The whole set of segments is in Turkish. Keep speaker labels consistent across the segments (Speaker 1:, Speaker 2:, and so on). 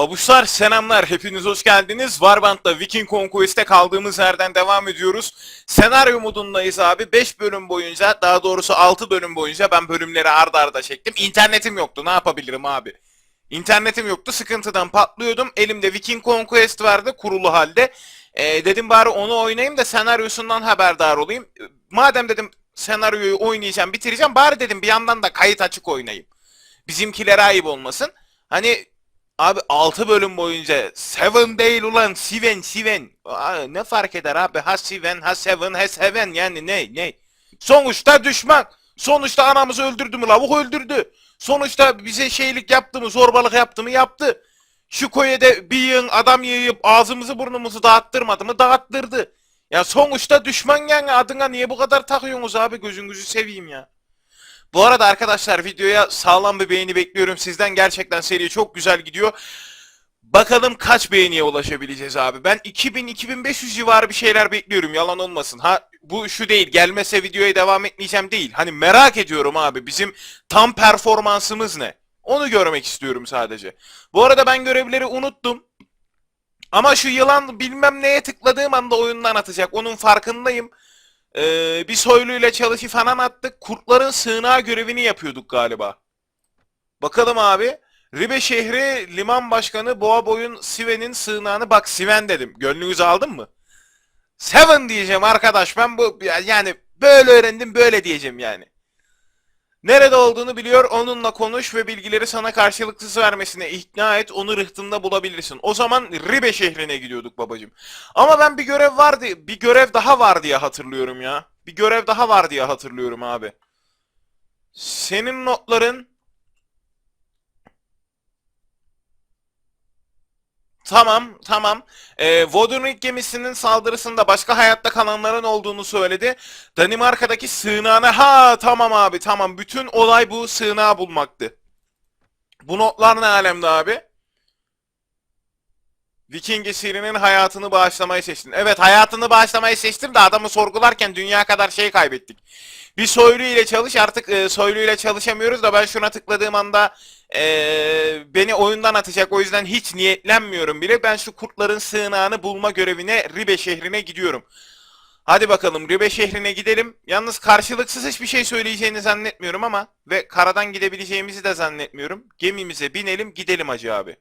Speaker 1: Babuşlar selamlar. Hepiniz hoş geldiniz. Warband'da Viking Conquest'te kaldığımız yerden devam ediyoruz. Senaryo modundayız abi. 5 bölüm boyunca daha doğrusu 6 bölüm boyunca ben bölümleri arda arda çektim. İnternetim yoktu. Ne yapabilirim abi? İnternetim yoktu. Sıkıntıdan patlıyordum. Elimde Viking Conquest vardı kurulu halde. Ee, dedim bari onu oynayayım da senaryosundan haberdar olayım. Madem dedim senaryoyu oynayacağım, bitireceğim. Bari dedim bir yandan da kayıt açık oynayayım. Bizimkilere ayıp olmasın. Hani Abi 6 bölüm boyunca Seven değil ulan Siven Siven. Aa, ne fark eder abi ha Siven ha Seven ha Seven yani ne ne. Sonuçta düşman. Sonuçta anamızı öldürdü mü lavuk öldürdü. Sonuçta bize şeylik yaptı mı zorbalık yaptı mı yaptı. Şu koyede bir yığın adam yiyip ağzımızı burnumuzu dağıttırmadı mı dağıttırdı. Ya sonuçta düşman yani adına niye bu kadar takıyorsunuz abi gözünüzü seveyim ya. Bu arada arkadaşlar videoya sağlam bir beğeni bekliyorum sizden. Gerçekten seri çok güzel gidiyor. Bakalım kaç beğeniye ulaşabileceğiz abi. Ben 2000-2500 civarı bir şeyler bekliyorum yalan olmasın. Ha bu şu değil gelmese videoya devam etmeyeceğim değil. Hani merak ediyorum abi bizim tam performansımız ne? Onu görmek istiyorum sadece. Bu arada ben görevleri unuttum. Ama şu yılan bilmem neye tıkladığım anda oyundan atacak. Onun farkındayım. Ee, bir soyluyla çalışı falan attık. Kurtların sığınağı görevini yapıyorduk galiba. Bakalım abi. Ribe şehri liman başkanı Boğa Boy'un Siven'in sığınağını bak Siven dedim. Gönlünüzü aldın mı? Seven diyeceğim arkadaş. Ben bu yani böyle öğrendim böyle diyeceğim yani. Nerede olduğunu biliyor, onunla konuş ve bilgileri sana karşılıksız vermesine ikna et, onu rıhtımda bulabilirsin. O zaman Ribe şehrine gidiyorduk babacım. Ama ben bir görev vardı, bir görev daha var diye hatırlıyorum ya. Bir görev daha var diye hatırlıyorum abi. Senin notların... Tamam, tamam. Ee, Vodunrik gemisinin saldırısında başka hayatta kalanların olduğunu söyledi. Danimarka'daki sığınağına... Ha tamam abi tamam. Bütün olay bu sığınağı bulmaktı. Bu notlar ne alemde abi? Viking esirinin hayatını bağışlamayı seçtin. Evet hayatını bağışlamayı seçtim de adamı sorgularken dünya kadar şey kaybettik. Bir soylu ile çalış artık e, soylu ile çalışamıyoruz da ben şuna tıkladığım anda e, beni oyundan atacak o yüzden hiç niyetlenmiyorum bile. Ben şu kurtların sığınağını bulma görevine Ribe şehrine gidiyorum. Hadi bakalım Ribe şehrine gidelim. Yalnız karşılıksız hiçbir şey söyleyeceğini zannetmiyorum ama ve karadan gidebileceğimizi de zannetmiyorum. Gemimize binelim gidelim hacı abi.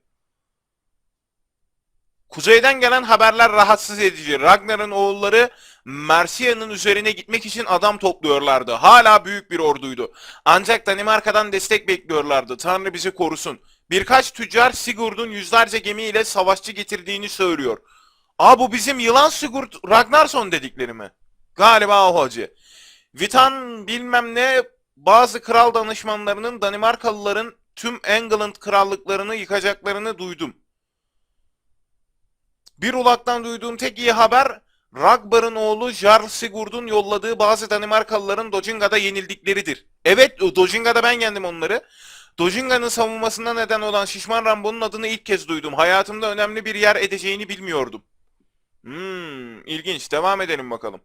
Speaker 1: Kuzeyden gelen haberler rahatsız edici. Ragnar'ın oğulları Mercia'nın üzerine gitmek için adam topluyorlardı. Hala büyük bir orduydu. Ancak Danimarka'dan destek bekliyorlardı. Tanrı bizi korusun. Birkaç tüccar Sigurd'un yüzlerce gemiyle savaşçı getirdiğini söylüyor. Aa bu bizim yılan Sigurd Ragnarsson dedikleri mi? Galiba o hacı. Vitan bilmem ne bazı kral danışmanlarının Danimarkalıların tüm England krallıklarını yıkacaklarını duydum. Bir ulaktan duyduğum tek iyi haber Ragbar'ın oğlu Jarl Sigurd'un yolladığı bazı Danimarkalıların Dojinga'da yenildikleridir. Evet Dojinga'da ben yendim onları. Dojinga'nın savunmasına neden olan Şişman Rambo'nun adını ilk kez duydum. Hayatımda önemli bir yer edeceğini bilmiyordum. Hmm, ilginç. Devam edelim bakalım.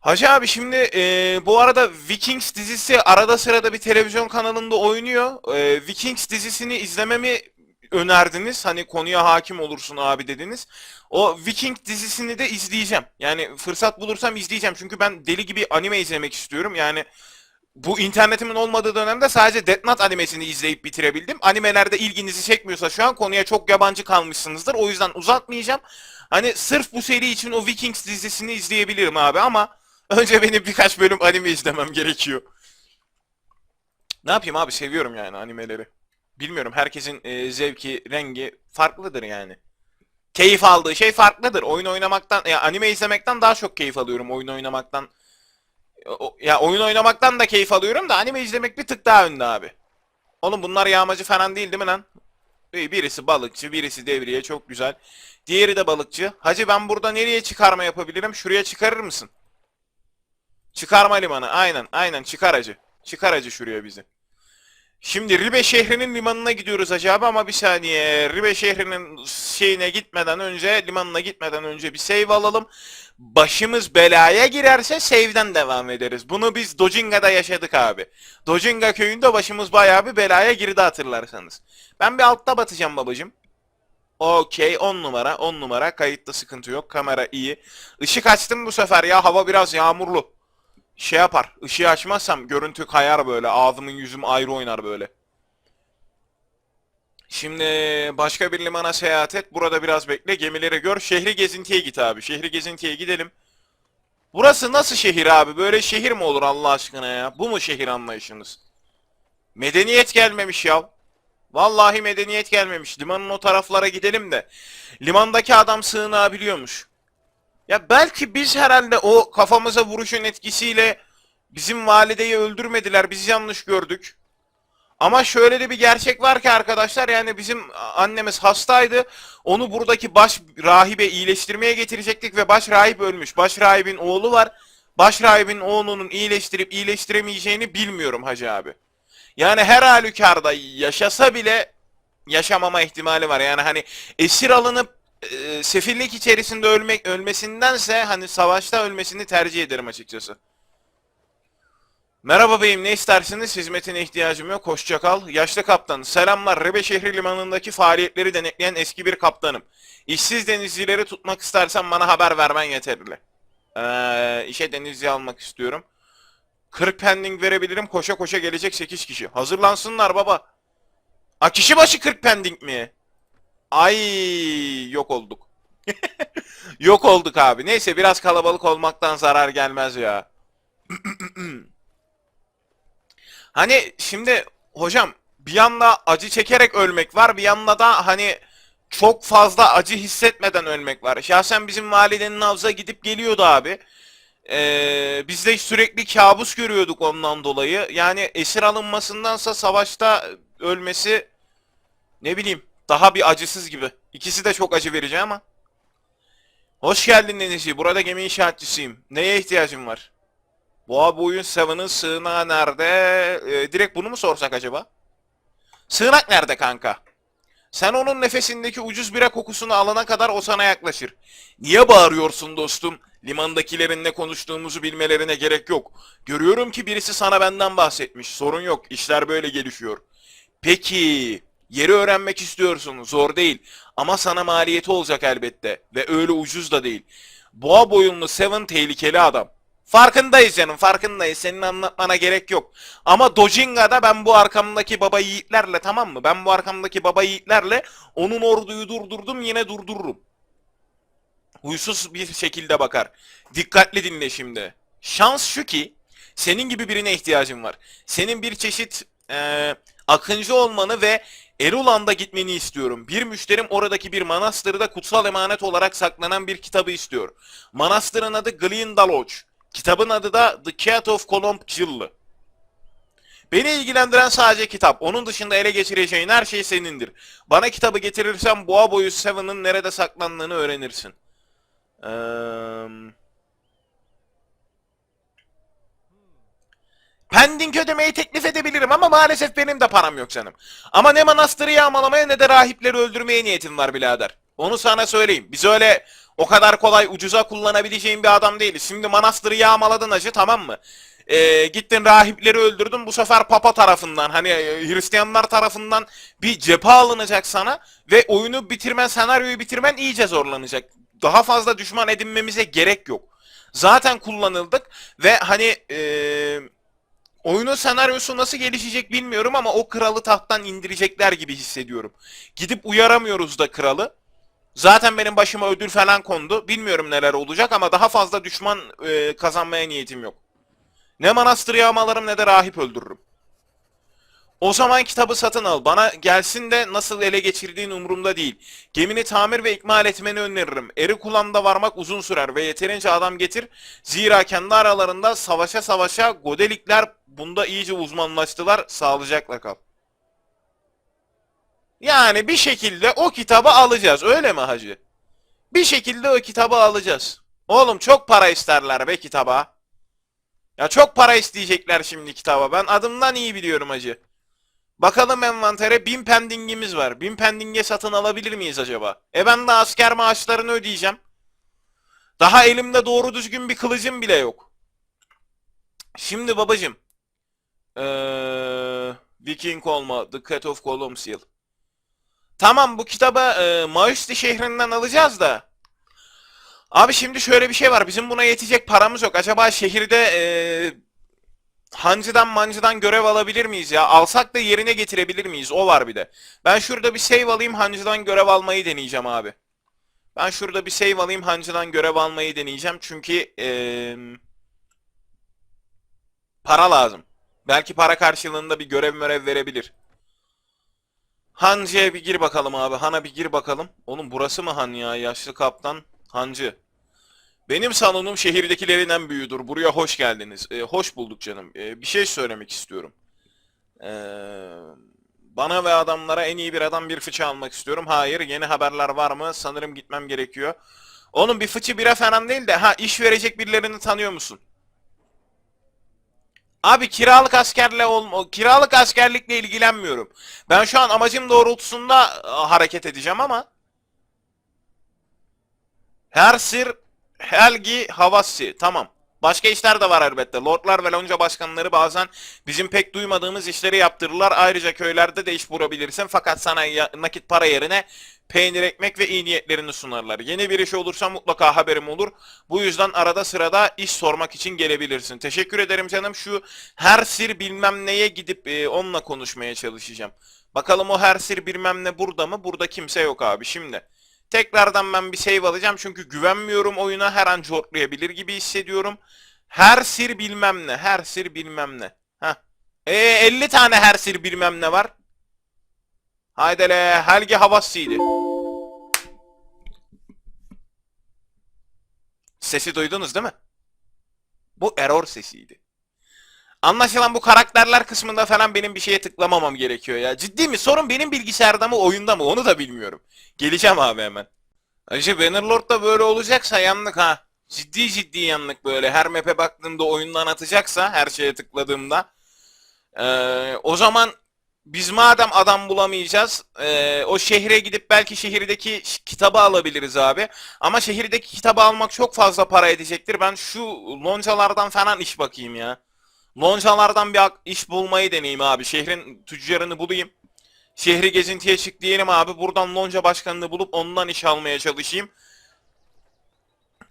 Speaker 1: Hacı abi şimdi e, bu arada Vikings dizisi arada sırada bir televizyon kanalında oynuyor. E, Vikings dizisini izlememi önerdiniz. Hani konuya hakim olursun abi dediniz. O Viking dizisini de izleyeceğim. Yani fırsat bulursam izleyeceğim. Çünkü ben deli gibi anime izlemek istiyorum. Yani bu internetimin olmadığı dönemde sadece Death Note animesini izleyip bitirebildim. Animelerde ilginizi çekmiyorsa şu an konuya çok yabancı kalmışsınızdır. O yüzden uzatmayacağım. Hani sırf bu seri için o Vikings dizisini izleyebilirim abi ama önce benim birkaç bölüm anime izlemem gerekiyor. Ne yapayım abi seviyorum yani animeleri. Bilmiyorum herkesin e, zevki, rengi farklıdır yani. Keyif aldığı şey farklıdır. Oyun oynamaktan, ya anime izlemekten daha çok keyif alıyorum oyun oynamaktan. Ya oyun oynamaktan da keyif alıyorum da anime izlemek bir tık daha önde abi. Oğlum bunlar yağmacı falan değil değil mi lan? Birisi balıkçı, birisi devriye çok güzel. Diğeri de balıkçı. Hacı ben burada nereye çıkarma yapabilirim? Şuraya çıkarır mısın? Çıkarma limanı. Aynen, aynen çıkar hacı. Çıkar hacı şuraya bizi. Şimdi Ribe şehrinin limanına gidiyoruz acaba ama bir saniye. Ribe şehrinin şeyine gitmeden önce, limanına gitmeden önce bir save alalım. Başımız belaya girerse save'den devam ederiz. Bunu biz Dojinga'da yaşadık abi. Dojinga köyünde başımız bayağı bir belaya girdi hatırlarsanız. Ben bir altta batacağım babacım. Okey 10 numara 10 numara kayıtta sıkıntı yok kamera iyi. Işık açtım bu sefer ya hava biraz yağmurlu. Şey yapar ışığı açmazsam görüntü kayar böyle ağzımın yüzüm ayrı oynar böyle. Şimdi başka bir limana seyahat et. Burada biraz bekle. Gemileri gör. Şehri gezintiye git abi. Şehri gezintiye gidelim. Burası nasıl şehir abi? Böyle şehir mi olur Allah aşkına ya? Bu mu şehir anlayışınız? Medeniyet gelmemiş ya. Vallahi medeniyet gelmemiş. Limanın o taraflara gidelim de. Limandaki adam sığınabiliyormuş. Ya belki biz herhalde o kafamıza vuruşun etkisiyle bizim valideyi öldürmediler. Biz yanlış gördük. Ama şöyle de bir gerçek var ki arkadaşlar yani bizim annemiz hastaydı. Onu buradaki baş rahibe iyileştirmeye getirecektik ve baş rahip ölmüş. Baş rahibin oğlu var. Baş rahibin oğlunun iyileştirip iyileştiremeyeceğini bilmiyorum hacı abi. Yani her halükarda yaşasa bile yaşamama ihtimali var. Yani hani esir alınıp sefillik içerisinde ölmek ölmesindense hani savaşta ölmesini tercih ederim açıkçası. Merhaba beyim ne istersiniz? Hizmetine ihtiyacım yok. Hoşça kal. Yaşlı kaptan. Selamlar. Rebe şehri limanındaki faaliyetleri denetleyen eski bir kaptanım. İşsiz denizcileri tutmak istersen bana haber vermen yeterli. Ee, işe denizci almak istiyorum. 40 pending verebilirim. Koşa koşa gelecek 8 kişi. Hazırlansınlar baba. A kişi başı 40 pending mi? Ay yok olduk. yok olduk abi. Neyse biraz kalabalık olmaktan zarar gelmez ya. Hani şimdi hocam bir yanda acı çekerek ölmek var bir yanda da hani çok fazla acı hissetmeden ölmek var. Şahsen bizim validenin nabza gidip geliyordu abi. Ee, biz de sürekli kabus görüyorduk ondan dolayı. Yani esir alınmasındansa savaşta ölmesi ne bileyim daha bir acısız gibi. İkisi de çok acı verici ama. Hoş geldin Denizci. Burada gemi inşaatçısıyım. Neye ihtiyacın var? Boğa boyun Seven'ın sığınağı nerede? Ee, direkt bunu mu sorsak acaba? Sığınak nerede kanka? Sen onun nefesindeki ucuz bira kokusunu alana kadar o sana yaklaşır. Niye bağırıyorsun dostum? Limandakilerin ne konuştuğumuzu bilmelerine gerek yok. Görüyorum ki birisi sana benden bahsetmiş. Sorun yok. İşler böyle gelişiyor. Peki, yeri öğrenmek istiyorsun. Zor değil. Ama sana maliyeti olacak elbette. Ve öyle ucuz da değil. Boğa boyunlu Seven tehlikeli adam. Farkındayız canım farkındayız. Senin anlatmana gerek yok. Ama Dojinga'da ben bu arkamdaki baba yiğitlerle tamam mı? Ben bu arkamdaki baba yiğitlerle onun orduyu durdurdum yine durdururum. Huysuz bir şekilde bakar. Dikkatli dinle şimdi. Şans şu ki senin gibi birine ihtiyacım var. Senin bir çeşit eee, akıncı olmanı ve Erulan'da gitmeni istiyorum. Bir müşterim oradaki bir manastırda kutsal emanet olarak saklanan bir kitabı istiyor. Manastırın adı Glendalough. Kitabın adı da The Cat of Colomb Cıllı. Beni ilgilendiren sadece kitap. Onun dışında ele geçireceğin her şey senindir. Bana kitabı getirirsen boğa boyu Seven'ın nerede saklandığını öğrenirsin. Eee... Pending ödemeyi teklif edebilirim ama maalesef benim de param yok canım. Ama ne manastırı yağmalamaya ne de rahipleri öldürmeye niyetim var birader. Onu sana söyleyeyim. Biz öyle o kadar kolay ucuza kullanabileceğin bir adam değiliz. Şimdi manastırı yağmaladın acı tamam mı? Ee, gittin rahipleri öldürdün bu sefer papa tarafından hani e, Hristiyanlar tarafından bir cephe alınacak sana ve oyunu bitirmen senaryoyu bitirmen iyice zorlanacak. Daha fazla düşman edinmemize gerek yok. Zaten kullanıldık ve hani eee Oyunun senaryosu nasıl gelişecek bilmiyorum ama o kralı tahttan indirecekler gibi hissediyorum. Gidip uyaramıyoruz da kralı. Zaten benim başıma ödül falan kondu. Bilmiyorum neler olacak ama daha fazla düşman e, kazanmaya niyetim yok. Ne manastır yağmalarım ne de rahip öldürürüm. O zaman kitabı satın al. Bana gelsin de nasıl ele geçirdiğin umurumda değil. Gemini tamir ve ikmal etmeni öneririm. Eri kullanımda varmak uzun sürer ve yeterince adam getir. Zira kendi aralarında savaşa savaşa Godelikler bunda iyice uzmanlaştılar. Sağlıcakla kal. Yani bir şekilde o kitabı alacağız. Öyle mi hacı? Bir şekilde o kitabı alacağız. Oğlum çok para isterler be kitaba. Ya çok para isteyecekler şimdi kitaba. Ben adımdan iyi biliyorum hacı. Bakalım envantere 1000 pendingimiz var. 1000 pendinge satın alabilir miyiz acaba? E ben de asker maaşlarını ödeyeceğim. Daha elimde doğru düzgün bir kılıcım bile yok. Şimdi babacım. Ee, Viking olma. The Cat of Columcille. Tamam bu kitabı e, Maüsti şehrinden alacağız da. Abi şimdi şöyle bir şey var. Bizim buna yetecek paramız yok. Acaba şehirde e, hancıdan mancıdan görev alabilir miyiz ya? Alsak da yerine getirebilir miyiz? O var bir de. Ben şurada bir save alayım hancıdan görev almayı deneyeceğim abi. Ben şurada bir save alayım hancıdan görev almayı deneyeceğim. Çünkü e, para lazım. Belki para karşılığında bir görev mörev verebilir. Hancı'ya bir gir bakalım abi. Han'a bir gir bakalım. Oğlum burası mı Han ya? Yaşlı kaptan. Hancı. Benim salonum şehirdekilerin en büyüğüdür. Buraya hoş geldiniz. Ee, hoş bulduk canım. Ee, bir şey söylemek istiyorum. Ee, bana ve adamlara en iyi bir adam bir fıçı almak istiyorum. Hayır, yeni haberler var mı? Sanırım gitmem gerekiyor. Oğlum bir fıçı bira falan değil de ha iş verecek birilerini tanıyor musun? Abi kiralık askerle olma, kiralık askerlikle ilgilenmiyorum. Ben şu an amacım doğrultusunda e, hareket edeceğim ama Hersir Helgi Havassi. Tamam. Başka işler de var elbette. Lordlar ve lonca başkanları bazen bizim pek duymadığımız işleri yaptırırlar. Ayrıca köylerde de iş bulabilirsin. Fakat sana nakit para yerine peynir, ekmek ve iyi niyetlerini sunarlar. Yeni bir iş olursa mutlaka haberim olur. Bu yüzden arada sırada iş sormak için gelebilirsin. Teşekkür ederim canım. Şu Hersir bilmem neye gidip e, onunla konuşmaya çalışacağım. Bakalım o Hersir bilmem ne burada mı? Burada kimse yok abi. Şimdi tekrardan ben bir save alacağım. Çünkü güvenmiyorum oyuna. Her an cortlayabilir gibi hissediyorum. Hersir bilmem ne. Hersir bilmem ne. Heh. E 50 tane Hersir bilmem ne var. Haydele Helgi Havassi'ydi. Sesi duydunuz değil mi? Bu error sesiydi. Anlaşılan bu karakterler kısmında falan benim bir şeye tıklamamam gerekiyor ya. Ciddi mi? Sorun benim bilgisayarda mı oyunda mı onu da bilmiyorum. Geleceğim abi hemen. Acı Bannerlord'da böyle olacaksa yanlık ha. Ciddi ciddi yanlık böyle. Her map'e baktığımda oyundan atacaksa her şeye tıkladığımda. Ee, o zaman biz madem adam bulamayacağız ee, o şehre gidip belki şehirdeki kitabı alabiliriz abi. Ama şehirdeki kitabı almak çok fazla para edecektir. Ben şu loncalardan falan iş bakayım ya. Loncalardan bir iş bulmayı deneyeyim abi. Şehrin tüccarını bulayım. Şehri gezintiye çık diyelim abi. Buradan lonca başkanını bulup ondan iş almaya çalışayım.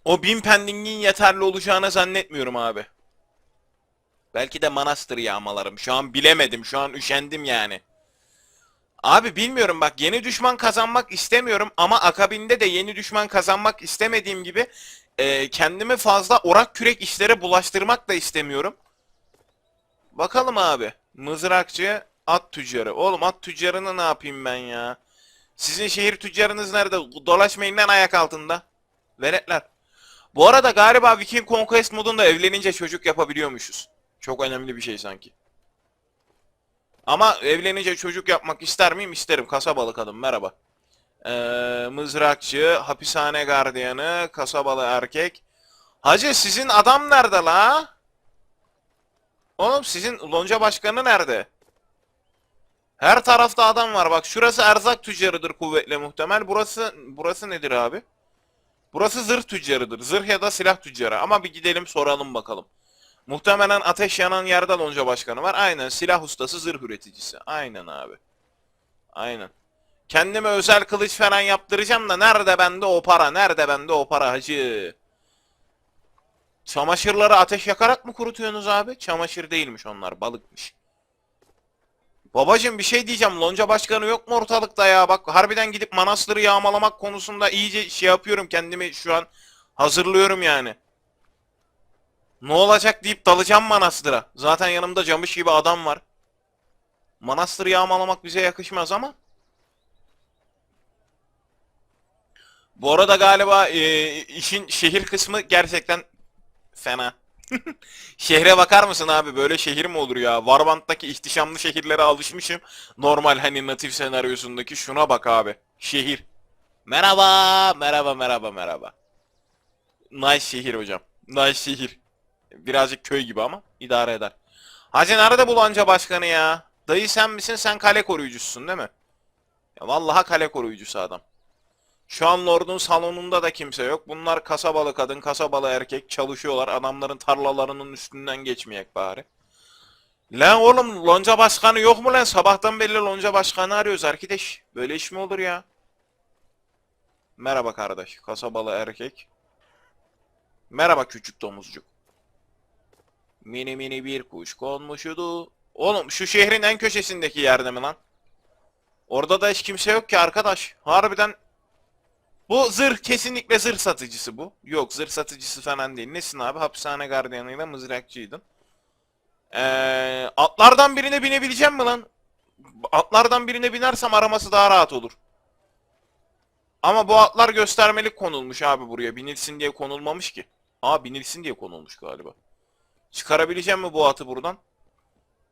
Speaker 1: O bin pendingin yeterli olacağını zannetmiyorum abi. Belki de manastır yağmalarım. Şu an bilemedim. Şu an üşendim yani. Abi bilmiyorum bak yeni düşman kazanmak istemiyorum ama akabinde de yeni düşman kazanmak istemediğim gibi e, kendimi fazla orak kürek işlere bulaştırmak da istemiyorum. Bakalım abi. Mızrakçı, at tüccarı. Oğlum at tüccarını ne yapayım ben ya? Sizin şehir tüccarınız nerede? Dolaşmayın lan ayak altında. Veletler. Bu arada galiba Viking Conquest modunda evlenince çocuk yapabiliyormuşuz. Çok önemli bir şey sanki. Ama evlenince çocuk yapmak ister miyim? İsterim. Kasabalı kadın. Merhaba. Ee, mızrakçı, hapishane gardiyanı, kasabalı erkek. Hacı sizin adam nerede la? Oğlum sizin lonca başkanı nerede? Her tarafta adam var. Bak şurası erzak tüccarıdır kuvvetle muhtemel. Burası burası nedir abi? Burası zırh tüccarıdır. Zırh ya da silah tüccarı. Ama bir gidelim soralım bakalım. Muhtemelen ateş yanan yerde lonca başkanı var. Aynen silah ustası zırh üreticisi. Aynen abi. Aynen. Kendime özel kılıç falan yaptıracağım da nerede bende o para? Nerede bende o para hacı? Çamaşırları ateş yakarak mı kurutuyorsunuz abi? Çamaşır değilmiş onlar balıkmış. Babacım bir şey diyeceğim. Lonca başkanı yok mu ortalıkta ya? Bak harbiden gidip manastırı yağmalamak konusunda iyice şey yapıyorum kendimi şu an hazırlıyorum yani. Ne olacak deyip dalacağım manastıra. Zaten yanımda camış gibi adam var. Manastırı yağmalamak bize yakışmaz ama. Bu arada galiba e, işin şehir kısmı gerçekten fena. Şehre bakar mısın abi? Böyle şehir mi olur ya? Warband'daki ihtişamlı şehirlere alışmışım. Normal hani natif senaryosundaki şuna bak abi. Şehir. Merhaba, merhaba, merhaba, merhaba. Nice şehir hocam. Nice şehir. Birazcık köy gibi ama idare eder. Hacı nerede bu lonca başkanı ya? Dayı sen misin? Sen kale koruyucususun değil mi? Ya vallahi kale koruyucusu adam. Şu an Lord'un salonunda da kimse yok. Bunlar kasabalı kadın, kasabalı erkek çalışıyorlar. Adamların tarlalarının üstünden geçmeyek bari. Lan oğlum lonca başkanı yok mu lan? Sabahtan beri lonca başkanı arıyoruz arkadaş. Böyle iş mi olur ya? Merhaba kardeş. Kasabalı erkek. Merhaba küçük domuzcuk. Mini mini bir kuş konmuşudu. Oğlum şu şehrin en köşesindeki yerde mi lan? Orada da hiç kimse yok ki arkadaş. Harbiden bu zırh kesinlikle zırh satıcısı bu. Yok zırh satıcısı falan değil. Nesin abi? Hapishane gardiyanıyla mızrakçıydın. Ee, atlardan birine binebileceğim mi lan? Atlardan birine binersem araması daha rahat olur. Ama bu atlar göstermelik konulmuş abi buraya. Binilsin diye konulmamış ki. Aa binilsin diye konulmuş galiba. Çıkarabileceğim mi bu atı buradan?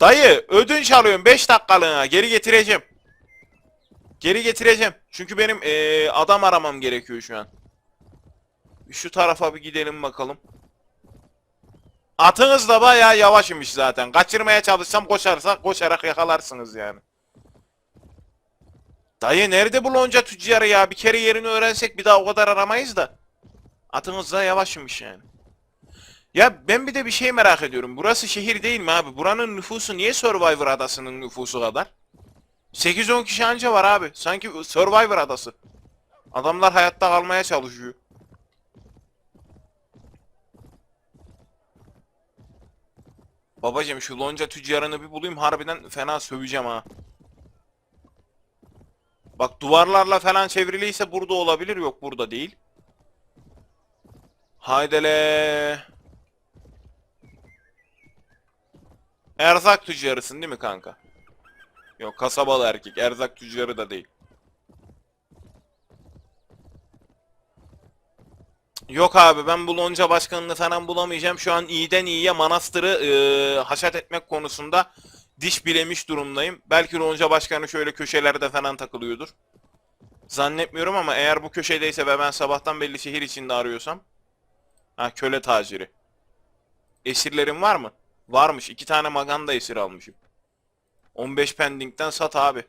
Speaker 1: Dayı ödünç alıyorum 5 dakikalığına geri getireceğim. Geri getireceğim. Çünkü benim eee, adam aramam gerekiyor şu an. Şu tarafa bir gidelim bakalım. Atınız da bayağı yavaş zaten. Kaçırmaya çalışsam koşarsa koşarak yakalarsınız yani. Dayı nerede bu lonca tüccarı ya? Bir kere yerini öğrensek bir daha o kadar aramayız da. Atınız da yavaş yani. Ya ben bir de bir şey merak ediyorum. Burası şehir değil mi abi? Buranın nüfusu niye Survivor adasının nüfusu kadar? 8-10 kişi anca var abi. Sanki Survivor adası. Adamlar hayatta kalmaya çalışıyor. Babacım şu lonca tüccarını bir bulayım harbiden fena söveceğim ha. Bak duvarlarla falan çevriliyse burada olabilir yok burada değil. Haydele. Erzak tüccarısın değil mi kanka? Yok kasabalı erkek. Erzak tüccarı da değil. Yok abi ben bu lonca başkanını falan bulamayacağım. Şu an iyiden iyiye manastırı eee, haşat etmek konusunda diş bilemiş durumdayım. Belki lonca başkanı şöyle köşelerde falan takılıyordur. Zannetmiyorum ama eğer bu köşedeyse ve ben sabahtan belli şehir içinde arıyorsam. Ha köle taciri. Esirlerin var mı? Varmış. iki tane maganda esir almışım. 15 pendingden sat abi.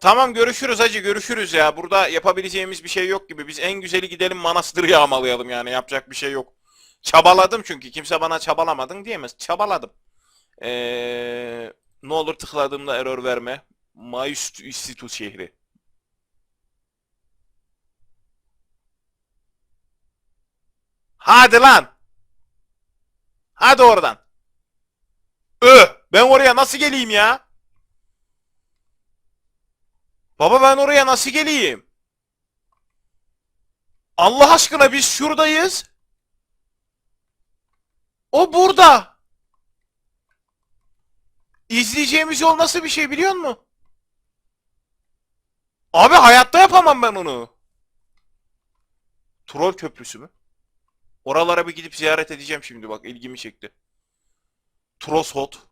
Speaker 1: Tamam görüşürüz hacı görüşürüz ya. Burada yapabileceğimiz bir şey yok gibi. Biz en güzeli gidelim manastırı yağmalayalım yani yapacak bir şey yok. Çabaladım çünkü kimse bana çabalamadın diyemez. Çabaladım. Ee, ne olur tıkladığımda error verme. Mayüst İstitu şehri. Hadi lan. Hadi oradan. Ö, ben oraya nasıl geleyim ya? Baba ben oraya nasıl geleyim? Allah aşkına biz şuradayız. O burada. İzleyeceğimiz yol nasıl bir şey biliyor musun? Abi hayatta yapamam ben onu. Troll köprüsü mü? Oralara bir gidip ziyaret edeceğim şimdi bak ilgimi çekti. Troshot.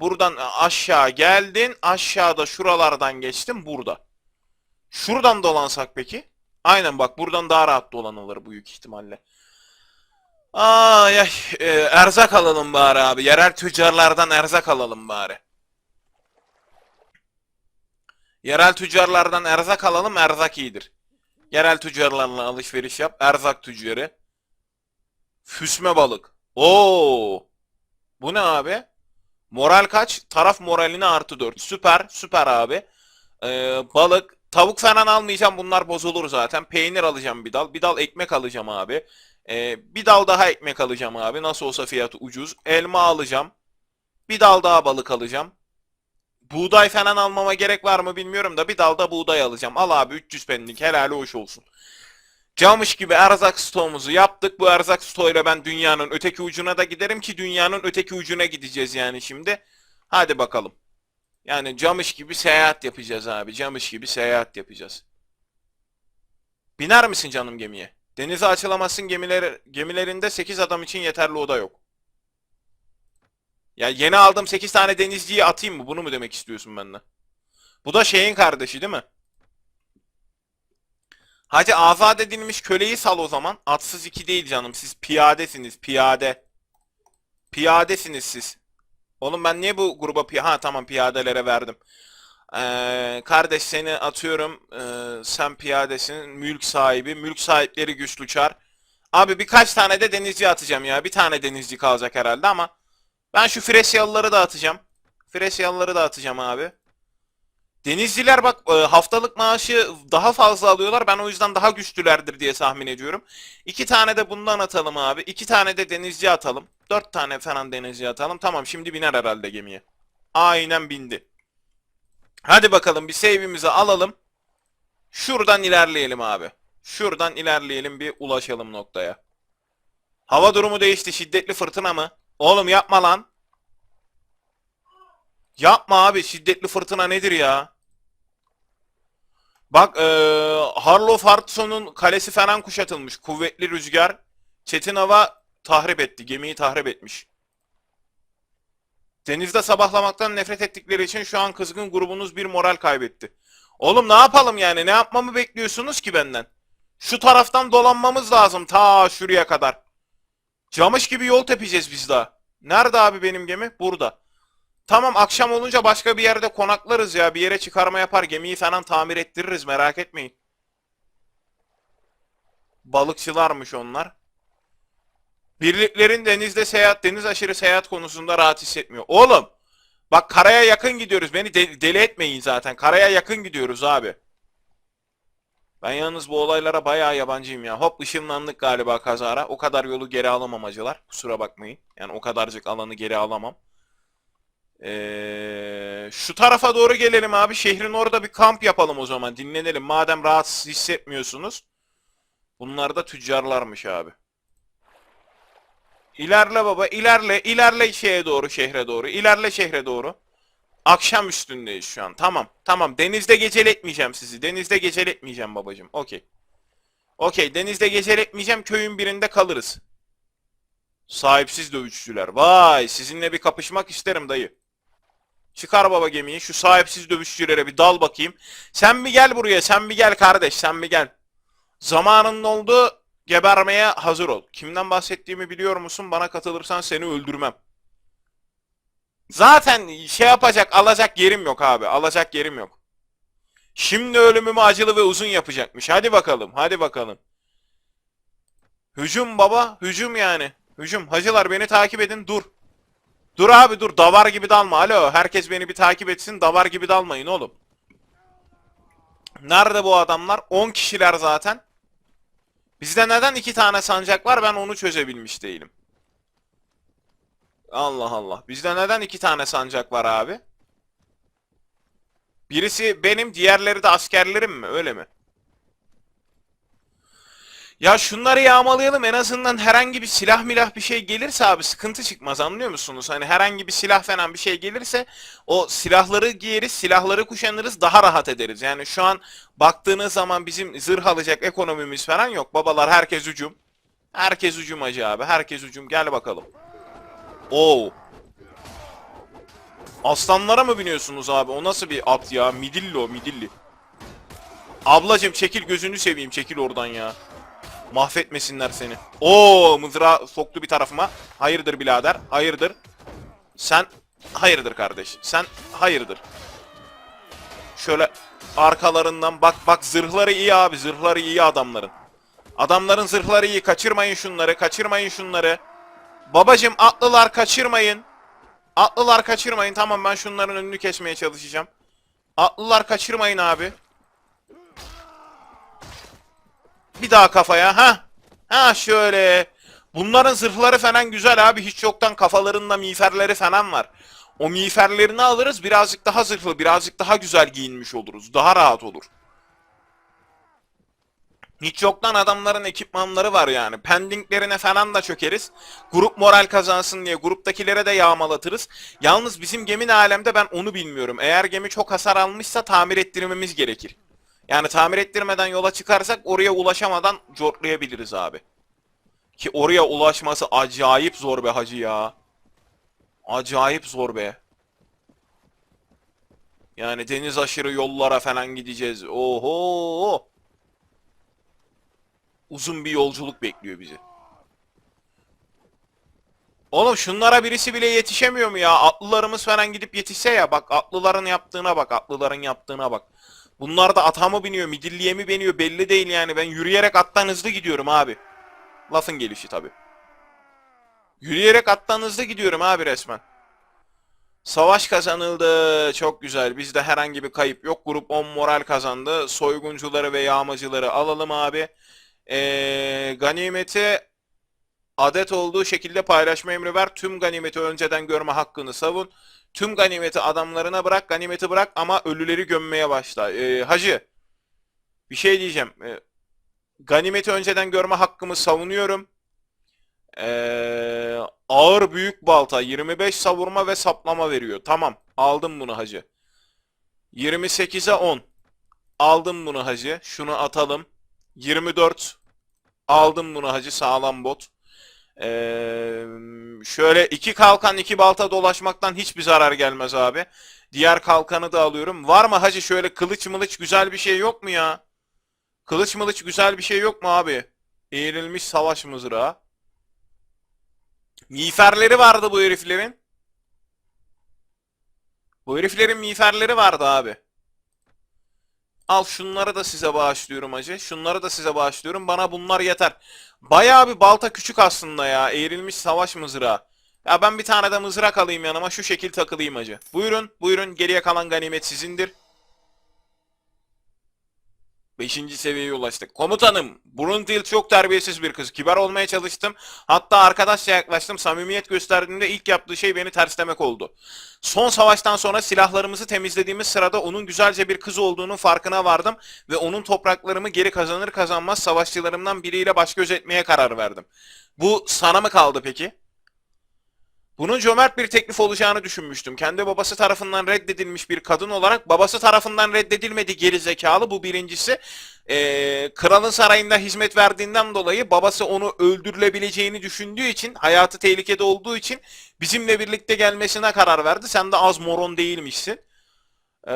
Speaker 1: Buradan aşağı geldin. Aşağıda şuralardan geçtin burada. Şuradan dolansak peki? Aynen bak buradan daha rahat dolanılır büyük ihtimalle. Ay ay. e, erzak alalım bari abi. Yerel tüccarlardan erzak alalım bari. Yerel tüccarlardan erzak alalım erzak iyidir. Yerel tüccarlarla alışveriş yap. Erzak tüccarı. Füsme balık. Oo. Bu ne abi? Moral kaç? Taraf moralini artı 4. Süper. Süper abi. Ee, balık. Tavuk falan almayacağım. Bunlar bozulur zaten. Peynir alacağım bir dal. Bir dal ekmek alacağım abi. Ee, bir dal daha ekmek alacağım abi. Nasıl olsa fiyatı ucuz. Elma alacağım. Bir dal daha balık alacağım. Buğday falan almama gerek var mı bilmiyorum da bir dalda buğday alacağım. Al abi 300 penlik helali hoş olsun. Camış gibi erzak stoğumuzu yaptık. Bu erzak stoğuyla ben dünyanın öteki ucuna da giderim ki dünyanın öteki ucuna gideceğiz yani şimdi. Hadi bakalım. Yani camış gibi seyahat yapacağız abi. Camış gibi seyahat yapacağız. Biner misin canım gemiye? Denize açılamazsın gemiler, gemilerinde 8 adam için yeterli oda yok. Ya yeni aldığım 8 tane denizciyi atayım mı? Bunu mu demek istiyorsun benden? Bu da şeyin kardeşi değil mi? Hadi azat edilmiş köleyi sal o zaman. Atsız iki değil canım. Siz piyadesiniz. Piyade. Piyadesiniz siz. Oğlum ben niye bu gruba pi ha tamam piyadelere verdim. Ee, kardeş seni atıyorum. Ee, sen piyadesin. Mülk sahibi. Mülk sahipleri güçlü çar. Abi birkaç tane de denizci atacağım ya. Bir tane denizci kalacak herhalde ama ben şu Fresyalıları da atacağım. Fresyalıları da atacağım abi. Denizciler bak e, haftalık maaşı daha fazla alıyorlar. Ben o yüzden daha güçlülerdir diye tahmin ediyorum. İki tane de bundan atalım abi. İki tane de denizci atalım. Dört tane falan denizci atalım. Tamam şimdi biner herhalde gemiye. Aynen bindi. Hadi bakalım bir save'imizi alalım. Şuradan ilerleyelim abi. Şuradan ilerleyelim bir ulaşalım noktaya. Hava durumu değişti. Şiddetli fırtına mı? Oğlum yapma lan. Yapma abi. Şiddetli fırtına nedir ya? Bak eee Harlow Hartson'un kalesi falan kuşatılmış. Kuvvetli rüzgar. Çetin hava tahrip etti. Gemiyi tahrip etmiş. Denizde sabahlamaktan nefret ettikleri için şu an kızgın grubunuz bir moral kaybetti. Oğlum ne yapalım yani? Ne yapmamı bekliyorsunuz ki benden? Şu taraftan dolanmamız lazım ta şuraya kadar. Camış gibi yol tepeceğiz biz daha. Nerede abi benim gemi? Burada. Tamam akşam olunca başka bir yerde konaklarız ya. Bir yere çıkarma yapar. Gemiyi falan tamir ettiririz merak etmeyin. Balıkçılarmış onlar. Birliklerin denizde seyahat, deniz aşırı seyahat konusunda rahat hissetmiyor. Oğlum! Bak karaya yakın gidiyoruz. Beni de- deli etmeyin zaten. Karaya yakın gidiyoruz abi. Ben yalnız bu olaylara bayağı yabancıyım ya. Hop ışınlandık galiba kazara. O kadar yolu geri alamam acılar. Kusura bakmayın. Yani o kadarcık alanı geri alamam. Ee, şu tarafa doğru gelelim abi. Şehrin orada bir kamp yapalım o zaman. Dinlenelim. Madem rahatsız hissetmiyorsunuz. Bunlar da tüccarlarmış abi. İlerle baba, ilerle, ilerle şeye doğru, şehre doğru, ilerle şehre doğru. Akşam üstündeyiz şu an. Tamam, tamam. Denizde geceletmeyeceğim sizi. Denizde geceletmeyeceğim babacım. Okey. Okey, denizde geceletmeyeceğim. Köyün birinde kalırız. Sahipsiz dövüşçüler. Vay, sizinle bir kapışmak isterim dayı. Çıkar baba gemiyi. Şu sahipsiz dövüşçülere bir dal bakayım. Sen bir gel buraya. Sen bir gel kardeş. Sen bir gel. Zamanın oldu. Gebermeye hazır ol. Kimden bahsettiğimi biliyor musun? Bana katılırsan seni öldürmem. Zaten şey yapacak, alacak yerim yok abi. Alacak yerim yok. Şimdi ölümümü acılı ve uzun yapacakmış. Hadi bakalım, hadi bakalım. Hücum baba, hücum yani. Hücum. Hacılar beni takip edin, dur. Dur abi dur, davar gibi dalma. Alo, herkes beni bir takip etsin, davar gibi dalmayın oğlum. Nerede bu adamlar? 10 kişiler zaten. Bizde neden iki tane sancak var ben onu çözebilmiş değilim. Allah Allah. Bizde neden iki tane sancak var abi? Birisi benim, diğerleri de askerlerim mi? Öyle mi? Ya şunları yağmalayalım en azından herhangi bir silah milah bir şey gelirse abi sıkıntı çıkmaz anlıyor musunuz? Hani herhangi bir silah falan bir şey gelirse o silahları giyeriz, silahları kuşanırız daha rahat ederiz. Yani şu an baktığınız zaman bizim zırh alacak ekonomimiz falan yok. Babalar herkes hücum. Herkes hücum acı abi. Herkes hücum. Gel bakalım. Oo. Aslanlara mı biniyorsunuz abi? O nasıl bir at ya? Midilli o midilli. Ablacım çekil gözünü seveyim çekil oradan ya. Mahvetmesinler seni. Oo mızrağı soktu bir tarafıma. Hayırdır birader? Hayırdır? Sen hayırdır kardeş. Sen hayırdır. Şöyle arkalarından bak bak zırhları iyi abi. Zırhları iyi adamların. Adamların zırhları iyi. Kaçırmayın şunları. Kaçırmayın şunları. Babacım atlılar kaçırmayın. Atlılar kaçırmayın. Tamam ben şunların önünü kesmeye çalışacağım. Atlılar kaçırmayın abi. Bir daha kafaya. Ha. Ha şöyle. Bunların zırhları falan güzel abi. Hiç yoktan kafalarında miğferleri falan var. O miğferlerini alırız. Birazcık daha zırhlı, birazcık daha güzel giyinmiş oluruz. Daha rahat olur. Hiç yoktan adamların ekipmanları var yani. Pendinglerine falan da çökeriz. Grup moral kazansın diye gruptakilere de yağmalatırız. Yalnız bizim gemi alemde ben onu bilmiyorum. Eğer gemi çok hasar almışsa tamir ettirmemiz gerekir. Yani tamir ettirmeden yola çıkarsak oraya ulaşamadan cortlayabiliriz abi. Ki oraya ulaşması acayip zor be hacı ya. Acayip zor be. Yani deniz aşırı yollara falan gideceğiz. Oho! Uzun bir yolculuk bekliyor bizi. Oğlum şunlara birisi bile yetişemiyor mu ya? Atlılarımız falan gidip yetişse ya. Bak atlıların yaptığına bak. Atlıların yaptığına bak. Bunlar da ata mı biniyor, midilliye mi biniyor belli değil yani. Ben yürüyerek attan hızlı gidiyorum abi. Lafın gelişi tabi. Yürüyerek attan hızlı gidiyorum abi resmen. Savaş kazanıldı. Çok güzel. Bizde herhangi bir kayıp yok. Grup 10 moral kazandı. Soyguncuları ve yağmacıları alalım abi. Ee, ganimeti adet olduğu şekilde paylaşma emri ver. Tüm ganimeti önceden görme hakkını savun. Tüm ganimeti adamlarına bırak. Ganimeti bırak ama ölüleri gömmeye başla. Ee, hacı bir şey diyeceğim. Ee, ganimeti önceden görme hakkımı savunuyorum. Ee, ağır büyük balta 25 savurma ve saplama veriyor. Tamam. Aldım bunu hacı. 28'e 10. Aldım bunu hacı. Şunu atalım. 24. Aldım bunu hacı. Sağlam bot. Ee, şöyle iki kalkan iki balta dolaşmaktan hiçbir zarar gelmez abi. Diğer kalkanı da alıyorum. Var mı hacı şöyle kılıç mılıç güzel bir şey yok mu ya? Kılıç mılıç güzel bir şey yok mu abi? Eğrilmiş savaş mızrağı. Miğferleri vardı bu heriflerin. Bu heriflerin miğferleri vardı abi. Al şunları da size bağışlıyorum hacı. Şunları da size bağışlıyorum. Bana bunlar yeter. Bayağı bir balta küçük aslında ya. Eğrilmiş savaş mızrağı. Ya ben bir tane de mızrak alayım yanıma. Şu şekil takılayım hacı. Buyurun, buyurun. Geriye kalan ganimet sizindir. Beşinci seviyeye ulaştık. Komutanım, Bruntil çok terbiyesiz bir kız. Kibar olmaya çalıştım. Hatta arkadaşça yaklaştım. Samimiyet gösterdiğimde ilk yaptığı şey beni terslemek oldu. Son savaştan sonra silahlarımızı temizlediğimiz sırada onun güzelce bir kız olduğunun farkına vardım ve onun topraklarımı geri kazanır kazanmaz savaşçılarımdan biriyle baş göz etmeye karar verdim. Bu sana mı kaldı peki? Bunun cömert bir teklif olacağını düşünmüştüm. Kendi babası tarafından reddedilmiş bir kadın olarak babası tarafından reddedilmedi geri zekalı bu birincisi. Ee, kralın sarayında hizmet verdiğinden dolayı babası onu öldürülebileceğini düşündüğü için hayatı tehlikede olduğu için bizimle birlikte gelmesine karar verdi. Sen de az moron değilmişsin. Ee,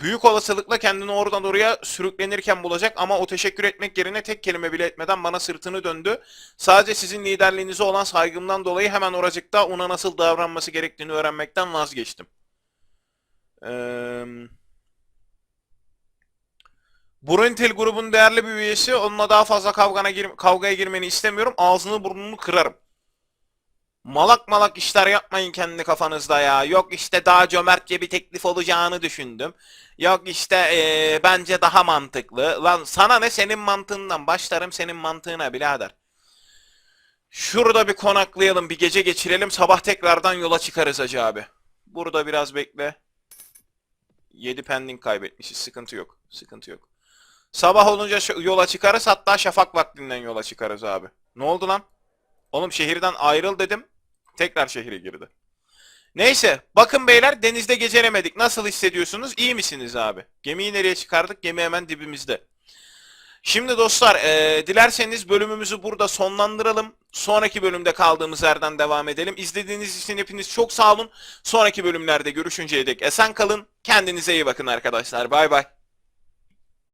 Speaker 1: büyük olasılıkla kendini oradan oraya sürüklenirken bulacak ama o teşekkür etmek yerine tek kelime bile etmeden bana sırtını döndü. Sadece sizin liderliğinize olan saygımdan dolayı hemen oracıkta ona nasıl davranması gerektiğini öğrenmekten vazgeçtim. Ee, Bruntil grubun değerli bir üyesi. Onunla daha fazla kavgana gir kavgaya girmeni istemiyorum. Ağzını burnunu kırarım. Malak malak işler yapmayın kendi kafanızda ya. Yok işte daha cömertçe bir teklif olacağını düşündüm. Yok işte eee, bence daha mantıklı. Lan sana ne senin mantığından başlarım senin mantığına birader. Şurada bir konaklayalım bir gece geçirelim sabah tekrardan yola çıkarız hacı abi. Burada biraz bekle. 7 pending kaybetmişiz sıkıntı yok. Sıkıntı yok. Sabah olunca yola çıkarız hatta şafak vaktinden yola çıkarız abi. Ne oldu lan? Oğlum şehirden ayrıl dedim. Tekrar şehire girdi. Neyse bakın beyler denizde gecelemedik. Nasıl hissediyorsunuz? İyi misiniz abi? Gemiyi nereye çıkardık? Gemi hemen dibimizde. Şimdi dostlar eee, dilerseniz bölümümüzü burada sonlandıralım. Sonraki bölümde kaldığımız yerden devam edelim. İzlediğiniz için hepiniz çok sağ olun. Sonraki bölümlerde görüşünceye dek esen kalın. Kendinize iyi bakın arkadaşlar. Bay bay.